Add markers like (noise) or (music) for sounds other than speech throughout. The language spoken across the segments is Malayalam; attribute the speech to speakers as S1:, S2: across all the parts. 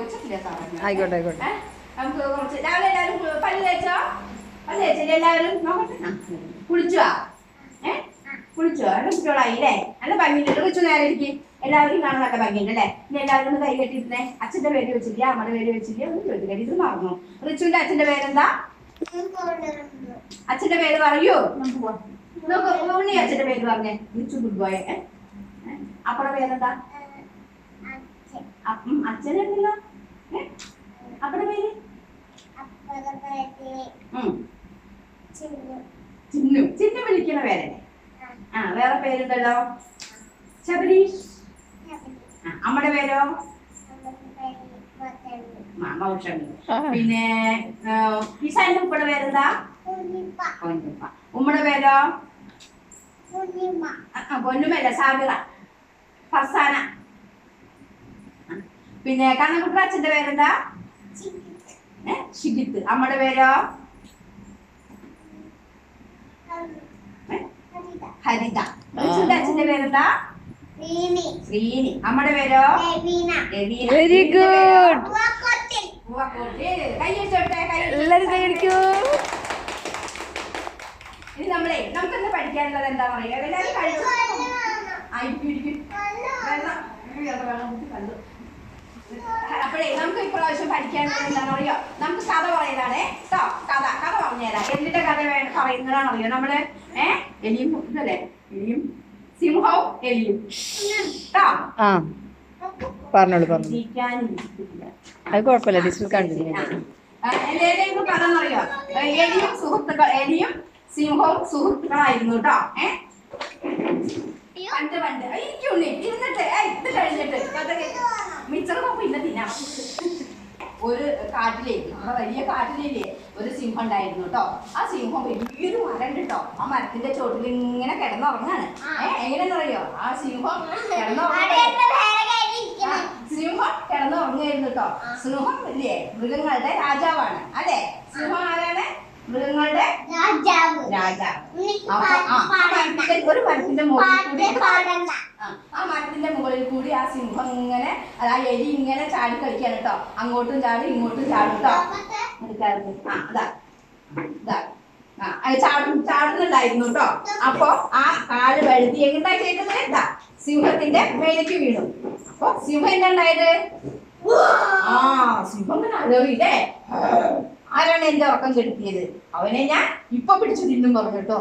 S1: ചോദിച്ചിട്ടില്ല സാറേ
S2: ആയിക്കോട്ടെ ആയിക്കോട്ടെ?
S1: നമുക്ക് കുറച്ച് രാവിലെ എല്ലാവരും പല്ല് തേച്ചോ? പല്ല് തേച്ചില്ല എല്ലാവരും? നോക്കട്ടെ. കുളിച്ചോ? ഏ? കുളിച്ചോ? നല്ല കുട്ടികളായി അല്ലേ? നല്ല ഭംഗിയുണ്ട്. കൊച്ചു നേരെ ഇരിക്കും. എല്ലാവരും കാണാൻ നല്ല ഭംഗിയുണ്ട് അല്ലേ? ഇനി എല്ലാവരും ഒന്ന് കൈ കെട്ടിയിരുന്നേ. അച്ഛന്റെ പേര് വെച്ചില്ല? അമ്മയുടെ പേര് വെച്ചില്ല? ഒന്നും ചോദിച്ചില്ല. ഇത് മറന്നു. റിച്ചുവിന്റെ അച്ഛന്റെ പേരെന്താ? അച്ഛന്റെ പേര് പറയൂ. നമുക്ക് ഉണ്ണി അച്ഛന്റെ പേര് പറഞ്ഞേ. റിച്ചു ഗുഡ് ബോയ് അപ്പടെ പേരെന്താ? ഏ അപ്പടെ പേര്. ചിന്നു. ചിന്നു. വിളിക്കണ പേരല്ലേ? ആ. വേറെ പേരുണ്ടല്ലോ? ശബരീഷ് ആ അമ്മയുടെ പേരോ? മൗഷമി പിന്നെ ഇസാന്റെ ഉപ്പയുടെ പേരെന്താ? ഉമ്മയുടെ പേരോ? പൊന്നുമല്ല സാബിറ. ഫർസാന. ആ, പിന്നെ കണ്ണൻകുട്ട അച്ഛന്റെ പേരെന്താ? ഏ? ഷിഗിത്ത് അമ്മയുടെ പേരോ? ഹരിത. അച്ഛന്റെ പേരെന്താ? ശ്രീനി അമ്മയുടെ പേരോ?
S2: Very good. എല്ലാരും കൈയടിക്കൂ
S1: ഇനി നമ്മളെ നമുക്കെന്താ പഠിക്കാനുള്ളത്? എന്താ പറയുക? എല്ലാവരും കഴിച്ചു ആ, ഇരിക്കൂ, ഇരിക്കൂ. വെള്ളം. വെള്ളം, കണ്ടു. അപ്പോഴേ നമുക്ക് ഇപ്രാവശ്യം പഠിക്കാനുള്ളത് എന്താണെന്ന് അറിയോ? നമുക്ക് കഥ പറയലാണേ കേട്ടോ കഥ കഥ പറഞ്ഞുതരാം എന്തിന്റെ കഥ പറയുന്നതാണെന്ന് അറിയോ നമ്മൾ ഏ? എലിയും അല്ലേ എലിയും സിംഹവും എലിയും. കേട്ടോ
S2: ആ പറഞ്ഞോളൂ പറഞ്ഞു. അത് കുഴപ്പമില്ല ടീച്ചർ കണ്ടില്ല?
S1: എല്ലാവരെയും കഥ എന്നറിയോ എലിയും സുഹൃത്തുക്കൾ എലിയും സിംഹവും സുഹൃത്തുക്കളായിരുന്നു കേട്ടോ ഏ? പണ്ട് പണ്ട്. ഇരുന്നിട്ട് ഇത് കഴിഞ്ഞിട്ട്. കഥ (laughs) ഒരു കാട്ടിലേക്ക് നമ്മുടെ വലിയ കാട്ടിലില്ലേ ഒരു സിംഹം ഉണ്ടായിരുന്നു കേട്ടോ. ആ സിംഹം വലിയൊരു മരം കേട്ടോ. ആ മരത്തിന്റെ ചോട്ടിൽ ഇങ്ങനെ കിടന്നുറങ്ങാണ്. ഏഹ് എങ്ങനെയാണെന്നറിയോ? ആ സിംഹം കിടന്നുറങ്ങ സിംഹം കിടന്നുറങ്ങായിരുന്നു കേട്ടോ. സിംഹം ഇല്ലേ? മൃഗങ്ങളുടെ രാജാവാണ്. അല്ലെ? സിംഹം ആരാണ്? മൃഗങ്ങളുടെ രാജാവ്. രാജാവ്. ഒരു മരത്തിന്റെ മുകളിൽ കൂടി ആ, ആ മരത്തിന്റെ മുകളിൽ കൂടി ആ സിംഹം ഇങ്ങനെ ആ എലി ഇങ്ങനെ ചാടി കളിക്കാണ് കേട്ടോ അങ്ങോട്ടും ചാടി ഇങ്ങോട്ടും ചാടും കേട്ടോ. ആ അതാ ഇതാ. ആ ചാടും ചാടുന്നുണ്ടായിരുന്നു കേട്ടോ അപ്പൊ ആ കാൽ വഴുതി എങ്ങനെ ചെയ്തത് എന്താ സിംഹത്തിന്റെ മേലേക്ക് വീണു. അപ്പൊ സിംഹം എന്താ ഉണ്ടായത്? ആ സിംഹം ഇങ്ങനെ അലറിയില്ലേ ആരാണ് എന്റെ ഉറക്കം കെടുത്തിയത്? അവനെ ഞാൻ ഇപ്പൊ പിടിച്ചു തിന്നും പറഞ്ഞു കേട്ടോ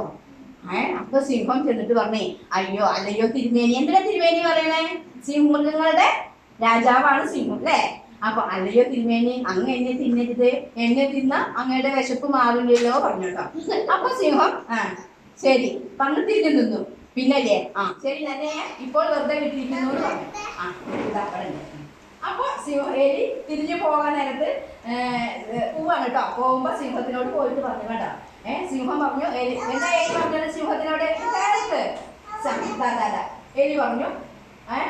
S1: ഏ അപ്പൊ സിംഹം ചെന്നിട്ട് പറഞ്ഞേ അയ്യോ അല്ലയോ തിരുമേനി. എന്തിനാ തിരുമേനി പറയണേ? സിംഹങ്ങളുടെ രാജാവാണ് സിംഹം അല്ലേ? അപ്പൊ അല്ലയോ തിന്മേനെ അങ്ങ് എന്നെ തിന്നരുത് എന്നെ തിന്ന അങ്ങയുടെ വിശപ്പ് മാറില്ലല്ലോ പറഞ്ഞു കേട്ടോ. അപ്പൊ സിംഹം ആ ശരി പറഞ്ഞു തിരിഞ്ഞു നിന്നു. പിന്നല്ലേ? ആ ശരി തന്നെ ഇപ്പോൾ വെറുതെ വിട്ടിരിക്കുന്നു അപ്പൊ സിംഹ എലി തിരിഞ്ഞു പോകാൻ നേരത്ത് പോവാണ് കേട്ടോ. പോകുമ്പോ സിംഹത്തിനോട് പോയിട്ട് പറഞ്ഞു കേട്ടോ. ഏഹ് സിംഹം പറഞ്ഞു എലി എന്താ എലി പറഞ്ഞത്? സിംഹത്തിനോട്. എലി പറഞ്ഞു ഏഹ്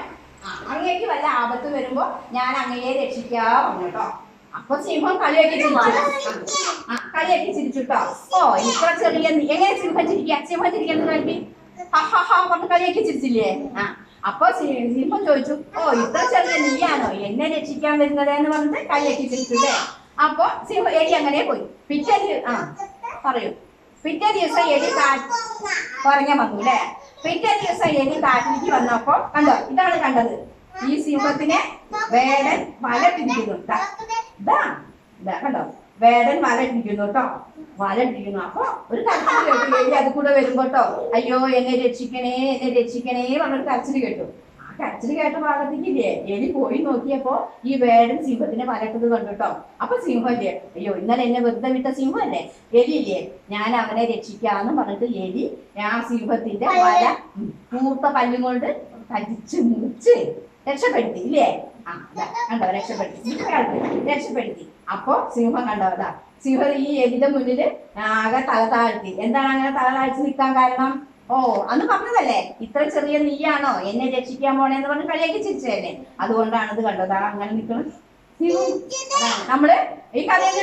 S1: അങ്ങേക്ക് വല്ല ആപത്ത് വരുമ്പോ ഞാൻ അങ്ങയെ രക്ഷിക്കാ പറഞ്ഞു കേട്ടോ. അപ്പൊ സിംഹം കളിയാക്കി ചിരിച്ചു. ആ കളിയാക്കി ചിരിച്ചു കേട്ടോ. ഓ ഇത്ര ചെറിയ എങ്ങനെ സിംഹം ചിരിക്കുക സിംഹം ചിരിക്കാൻ കളി പറഞ്ഞ് കളിയാക്കി ചിരിച്ചില്ലേ? ആ അപ്പൊ സിംഹം ചോദിച്ചു ഓ ഇത്ര ചെറിയ നീയാണോ? എന്നെ രക്ഷിക്കാൻ വരുന്നത് എന്ന് പറഞ്ഞിട്ട് കളിയാക്കി ചിരിച്ചു അല്ലേ അപ്പൊ സിംഹം എലി അങ്ങനെ പോയി. പിറ്റേ ആ പറയൂ. പിറ്റേ ദിവസം എലി കാറ്റ് പറഞ്ഞ വന്നു അല്ലേ പിറ്റേ ദിവസം എലി കാട്ടിലേക്ക് വന്നപ്പോ കണ്ടോ? ഇതാണ് കണ്ടത്. ഈ സിംഹത്തിനെ വേടൻ വല കേട്ടോ വേടൻ വല കേട്ടോ വല അപ്പൊ ഒരു കരച്ചിൽ കേട്ടു. എലി അത് കൂടെ വരുമ്പോ കേട്ടോ അയ്യോ എന്നെ രക്ഷിക്കണേ എന്നെ രക്ഷിക്കണേ പറഞ്ഞൊരു കരച്ചിൽ കേട്ടു. ആ കരച്ചിൽ കേട്ട ഭാഗത്തേക്കില്ലേ എലി പോയി നോക്കിയപ്പോ ഈ വേടൻ സിംഹത്തിനെ വലട്ടത് കണ്ടു കേട്ടോ അപ്പൊ സിംഹല്ലേ അയ്യോ ഇന്നലെ എന്നെ വെറുതെ വിട്ട സിംഹല്ലേ? എലിയില്ലേ ഞാൻ അവനെ രക്ഷിക്കാന്ന് പറഞ്ഞിട്ട് എലി ആ സിംഹത്തിന്റെ വല മൂർത്ത പല്ലും കൊണ്ട് കടിച്ച് മുറിച്ച് രക്ഷപ്പെടുത്തി ഇല്ലേ ആ കണ്ടോ രക്ഷപ്പെടുത്തി. രക്ഷപ്പെടുത്തി. അപ്പൊ സിംഹം കണ്ടോ അതാ സിംഹം ഈ എലിന്റെ മുന്നിൽ ആകെ തല താഴ്ത്തി. എന്താണ് അങ്ങനെ തല താഴ്ത്തി നിൽക്കാൻ കാരണം? ഓ അന്ന് പറഞ്ഞതല്ലേ ഇത്ര ചെറിയ നീയാണോ എന്നെ രക്ഷിക്കാൻ പോണേന്ന് പറഞ്ഞ് കളിയാക്കി ചിരിച്ചതല്ലേ? അതുകൊണ്ടാണ് ഇത് കണ്ടത്. അങ്ങനെ നിൽക്കണം. നമ്മൾ ഈ കഥയിൽ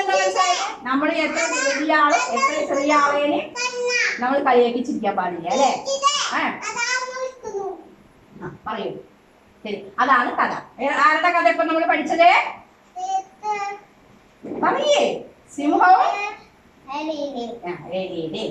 S1: നമ്മൾ എത്ര വലിയ ആൾ എത്ര ചെറിയ ആളേനെ നമ്മൾ കളിയാക്കി ചിരിക്കാൻ പാടില്ല അല്ലേ? ആ, പറയൂ. ശരി. അതാണ് കഥ. ആരുടെ കഥ ഇപ്പൊ നമ്മൾ പഠിച്ചത്? പറയേ. സിംഹവും ഇനി